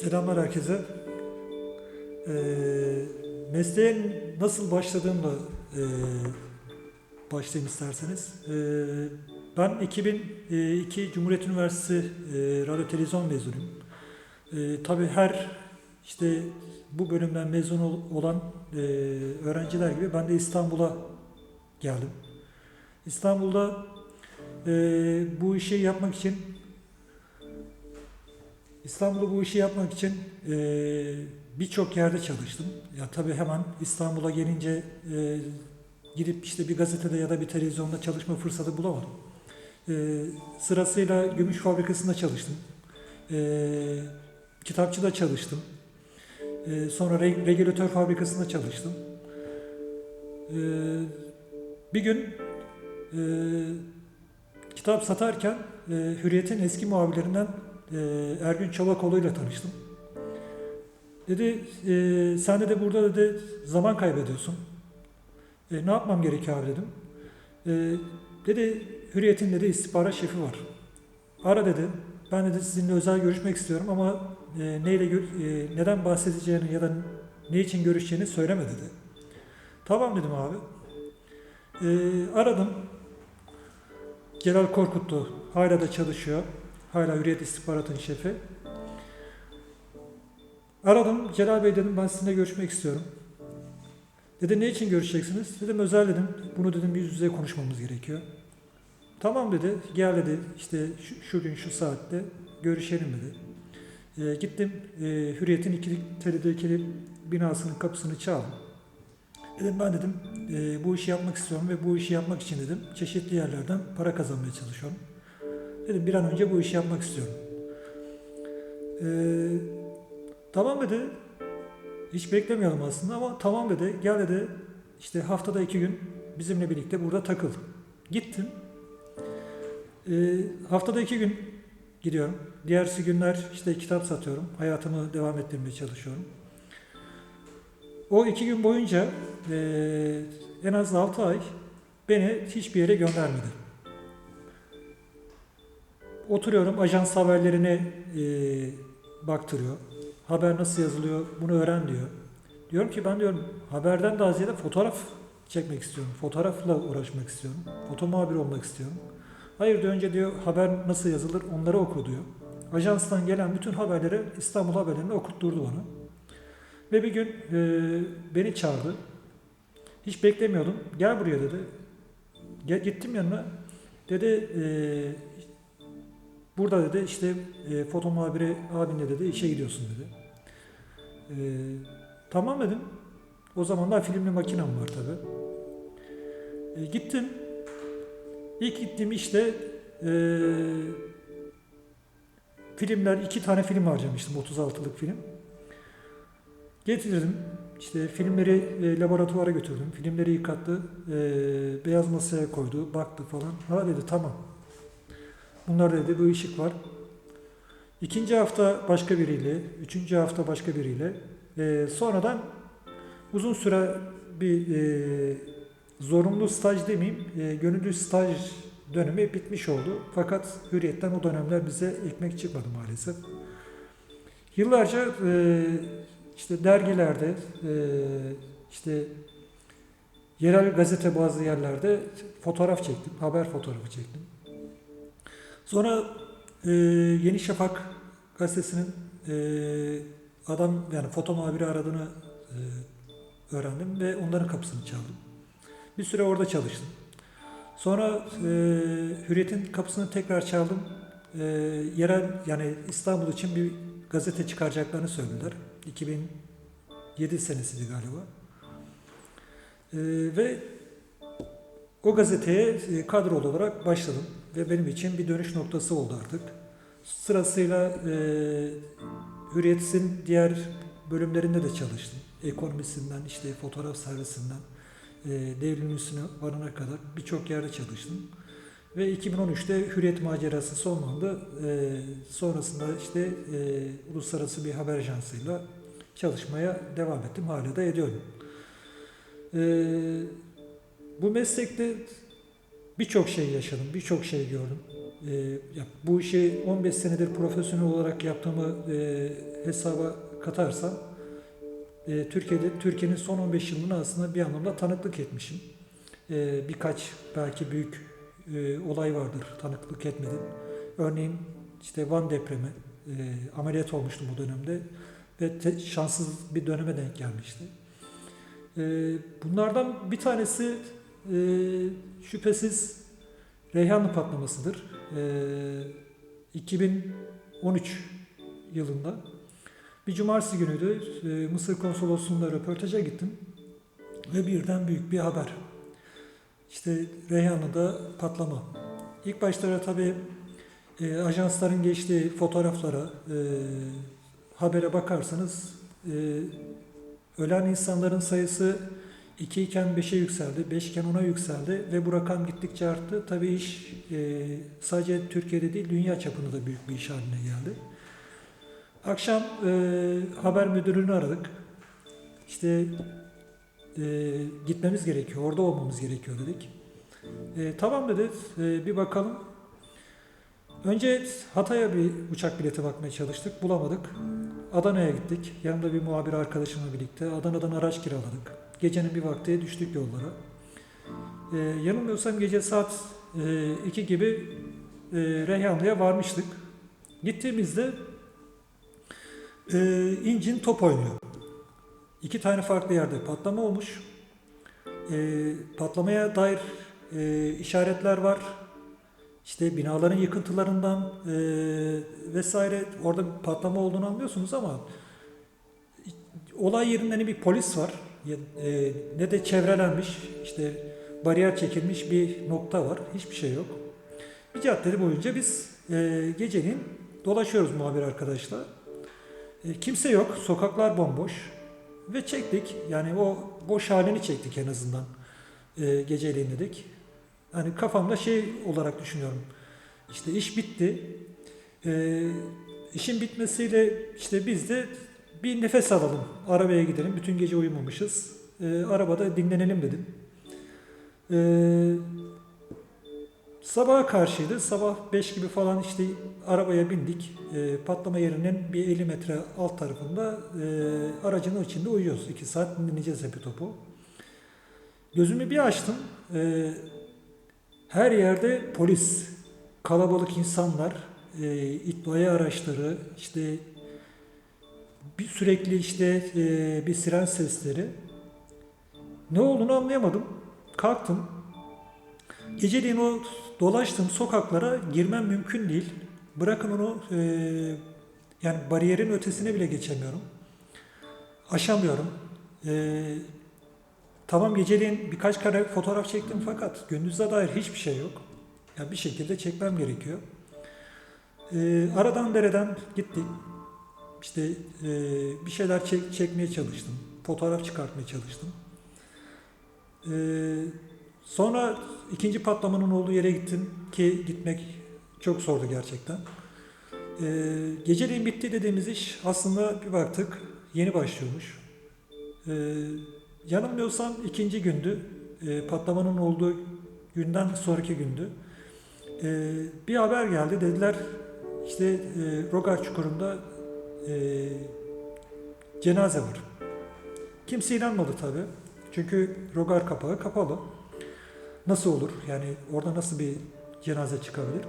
Selamlar herkese. Ee, mesleğe nasıl başladığımla e, başlayayım isterseniz. Ee, ben 2002 Cumhuriyet Üniversitesi e, Radyo Televizyon mezunuyum. Ee, tabii her işte bu bölümden mezun ol- olan e, öğrenciler gibi ben de İstanbul'a geldim. İstanbul'da e, bu işi yapmak için İstanbul'da bu işi yapmak için eee, birçok yerde çalıştım. Ya tabii hemen İstanbul'a gelince eee, gidip işte bir gazetede ya da bir televizyonda çalışma fırsatı bulamadım. Eee, sırasıyla gümüş fabrikasında çalıştım. Eee kitapçıda çalıştım. Eee, sonra re- regülatör fabrikasında çalıştım. Eee, bir gün eee, kitap satarken eee, Hürriyet'in eski muhabirlerinden e, Ergün Çolakoğlu ile tanıştım. Dedi, e, sen de burada dedi zaman kaybediyorsun. E, ne yapmam gerekiyor abi dedim. E, dedi, Hürriyet'in dedi istihbarat şefi var. Ara dedi, ben dedi sizinle özel görüşmek istiyorum ama e, neyle e, neden bahsedeceğini ya da ne için görüşeceğini söyleme dedi. Tamam dedim abi. E, aradım. Celal Korkutlu hala da çalışıyor. Hala Hürriyet İstihbarat'ın şefi. Aradım. Celal Bey dedim ben sizinle görüşmek istiyorum. Dedi ne için görüşeceksiniz? Dedim özel dedim. Bunu dedim yüz yüze konuşmamız gerekiyor. Tamam dedi. Gel dedi. İşte şu, şu gün şu saatte görüşelim dedi. Ee, gittim. E, Hürriyet'in ikili teledikili binasının kapısını çaldım. Dedim ben dedim e, bu işi yapmak istiyorum ve bu işi yapmak için dedim çeşitli yerlerden para kazanmaya çalışıyorum. Dedim bir an önce bu işi yapmak istiyorum. Ee, tamam dedi. Hiç beklemiyordum aslında ama tamam dedi. Gel dedi. İşte haftada iki gün bizimle birlikte burada takıl. Gittim. Ee, haftada iki gün gidiyorum. Diğersi günler işte kitap satıyorum. Hayatımı devam ettirmeye çalışıyorum. O iki gün boyunca eee, en az altı ay beni hiçbir yere göndermedi oturuyorum ajans haberlerine e, baktırıyor. Haber nasıl yazılıyor bunu öğren diyor. Diyorum ki ben diyorum haberden daha ziyade fotoğraf çekmek istiyorum. Fotoğrafla uğraşmak istiyorum. Foto muhabiri olmak istiyorum. Hayır diyor önce diyor haber nasıl yazılır onları oku diyor. Ajanstan gelen bütün haberleri İstanbul haberlerini okutturdu bana. Ve bir gün e, beni çağırdı. Hiç beklemiyordum. Gel buraya dedi. Gittim yanına. Dedi e, Burada dedi işte e, foto muhabiri abinle dedi işe gidiyorsun dedi. E, tamam dedim. O zamanlar filmli makinem var tabi. E, gittim. İlk gittiğim işte e, filmler, iki tane film harcamıştım 36'lık film. Getirdim. İşte filmleri e, laboratuvara götürdüm. Filmleri yıkattı. E, beyaz masaya koydu. Baktı falan. Ha dedi tamam. Bunlar dedi bu ışık var. İkinci hafta başka biriyle, üçüncü hafta başka biriyle. Ee, sonradan uzun süre bir e, zorunlu staj demeyeyim, e, gönüllü staj dönemi bitmiş oldu. Fakat hürriyetten o dönemler bize ekmek çıkmadı maalesef. Yıllarca e, işte dergilerde, e, işte yerel gazete bazı yerlerde fotoğraf çektim, haber fotoğrafı çektim. Sonra e, Yeni Şafak gazetesinin e, adam yani foto muhabiri aradığını e, öğrendim ve onların kapısını çaldım. Bir süre orada çalıştım. Sonra e, Hürriyet'in kapısını tekrar çaldım. E, yerel yani İstanbul için bir gazete çıkaracaklarını söylediler. 2007 senesiydi galiba. E, ve o gazeteye e, kadrolu olarak başladım ve benim için bir dönüş noktası oldu artık. Sırasıyla e, Hürriyet'in diğer bölümlerinde de çalıştım. Ekonomisinden, işte fotoğraf servisinden, e, devrim üstüne varana kadar birçok yerde çalıştım. Ve 2013'te Hürriyet macerası sonlandı. E, sonrasında işte e, uluslararası bir haber ajansıyla çalışmaya devam ettim. Hala da ediyorum. E, bu meslekte birçok şey yaşadım, birçok şey gördüm. e, bu işi 15 senedir profesyonel olarak yaptığımı e, hesaba katarsam e, Türkiye'de Türkiye'nin son 15 yılını aslında bir anlamda tanıklık etmişim. E, birkaç belki büyük e, olay vardır tanıklık etmedim. Örneğin işte Van depremi e, ameliyat olmuştum bu dönemde ve te- şanssız bir döneme denk gelmişti. E, bunlardan bir tanesi şüphesiz Reyhanlı patlamasıdır. E, 2013 yılında bir cumartesi günüydü. E, Mısır konsolosluğunda röportaja gittim ve birden büyük bir haber. İşte Reyhanlı'da patlama. İlk başlara tabii e, ajansların geçtiği fotoğraflara, e, habere bakarsanız e, ölen insanların sayısı 2 iken 5'e yükseldi, 5 iken 10'a yükseldi ve bu rakam gittikçe arttı. Tabii iş e, sadece Türkiye'de değil dünya çapında da büyük bir iş haline geldi. Akşam e, haber müdürünü aradık. İşte e, gitmemiz gerekiyor, orada olmamız gerekiyor dedik. E, tamam dedi, e, bir bakalım. Önce Hatay'a bir uçak bileti bakmaya çalıştık, bulamadık. Adana'ya gittik, yanımda bir muhabir arkadaşımla birlikte. Adana'dan araç kiraladık. Gecenin bir vakti düştük yollara. E, yanılmıyorsam gece saat 2 gibi e, Reyhanlı'ya varmıştık. Gittiğimizde e, incin top oynuyor. İki tane farklı yerde patlama olmuş. E, patlamaya dair e, işaretler var. İşte binaların yıkıntılarından e, vesaire orada patlama olduğunu anlıyorsunuz ama olay yerinde bir polis var e, ne de çevrelenmiş işte bariyer çekilmiş bir nokta var. Hiçbir şey yok. Bir cadde boyunca biz e, geceliğin dolaşıyoruz muhabir arkadaşlar. E, kimse yok. Sokaklar bomboş. Ve çektik. Yani o boş halini çektik en azından. E, geceliğin dedik. Hani kafamda şey olarak düşünüyorum. İşte iş bitti. E, işin bitmesiyle işte biz de bir nefes alalım. Arabaya gidelim. Bütün gece uyumamışız. E, arabada dinlenelim dedim. E, sabaha karşıydı. Sabah 5 gibi falan işte arabaya bindik. E, patlama yerinin bir 50 metre alt tarafında e, aracın içinde uyuyoruz. 2 saat dinleyeceğiz hepi topu. Gözümü bir açtım. E, her yerde polis, kalabalık insanlar, e, itfaiye araçları, işte bir sürekli işte e, bir siren sesleri. Ne olduğunu anlayamadım. Kalktım. Geceliğin o dolaştığım sokaklara girmem mümkün değil. Bırakın onu e, yani bariyerin ötesine bile geçemiyorum. Aşamıyorum. E, tamam geceliğin birkaç kare fotoğraf çektim fakat gündüze dair hiçbir şey yok. Ya bir şekilde çekmem gerekiyor. E, aradan dereden gittik. İşte e, bir şeyler çek, çekmeye çalıştım. Fotoğraf çıkartmaya çalıştım. E, sonra ikinci patlamanın olduğu yere gittim ki gitmek çok zordu gerçekten. E, geceliğin bitti dediğimiz iş aslında bir baktık yeni başlıyormuş. E, yanılmıyorsam ikinci gündü. E, patlamanın olduğu günden sonraki gündü. E, bir haber geldi dediler işte e, Rogar Çukuru'nda e, cenaze var. Kimse inanmadı tabi. Çünkü rogar kapağı kapalı. Nasıl olur? Yani orada nasıl bir cenaze çıkabilir?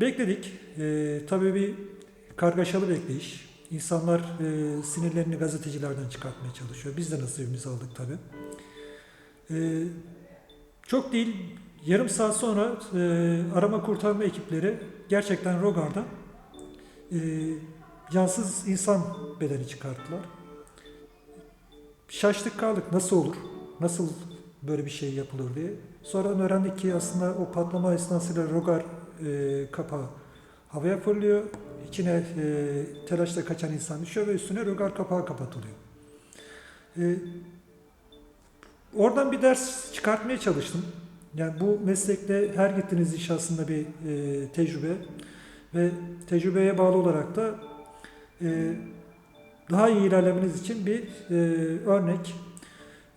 Bekledik. E, tabii bir kargaşalı bekleyiş. İnsanlar e, sinirlerini gazetecilerden çıkartmaya çalışıyor. Biz de nasibimizi aldık tabi. E, çok değil, yarım saat sonra e, arama kurtarma ekipleri gerçekten Rogar'dan e, cansız insan bedeni çıkarttılar. Şaştık kaldık nasıl olur, nasıl böyle bir şey yapılır diye. Sonradan öğrendik ki aslında o patlama esnasıyla rogar e, kapağı havaya fırlıyor. İçine e, telaşla kaçan insan düşüyor ve üstüne rogar kapağı kapatılıyor. E, oradan bir ders çıkartmaya çalıştım. Yani bu meslekte her gittiğiniz iş aslında bir e, tecrübe ve tecrübeye bağlı olarak da daha iyi ilerlemeniz için bir e, örnek.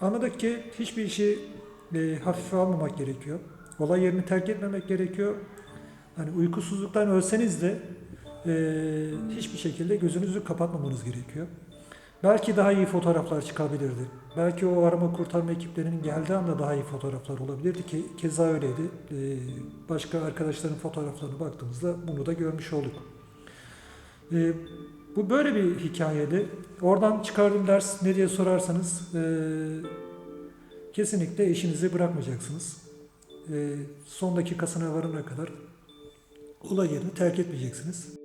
Anladık ki hiçbir işi e, hafife almamak gerekiyor. Olay yerini terk etmemek gerekiyor. Hani uykusuzluktan ölseniz de e, hiçbir şekilde gözünüzü kapatmamanız gerekiyor. Belki daha iyi fotoğraflar çıkabilirdi. Belki o arama kurtarma ekiplerinin geldiği anda daha iyi fotoğraflar olabilirdi ki keza öyleydi. E, başka arkadaşların fotoğraflarına baktığımızda bunu da görmüş olduk. E, bu böyle bir hikayeydi. Oradan çıkardığım ders ne diye sorarsanız e, kesinlikle eşinizi bırakmayacaksınız. E, son dakikasına varana kadar olay yerini terk etmeyeceksiniz.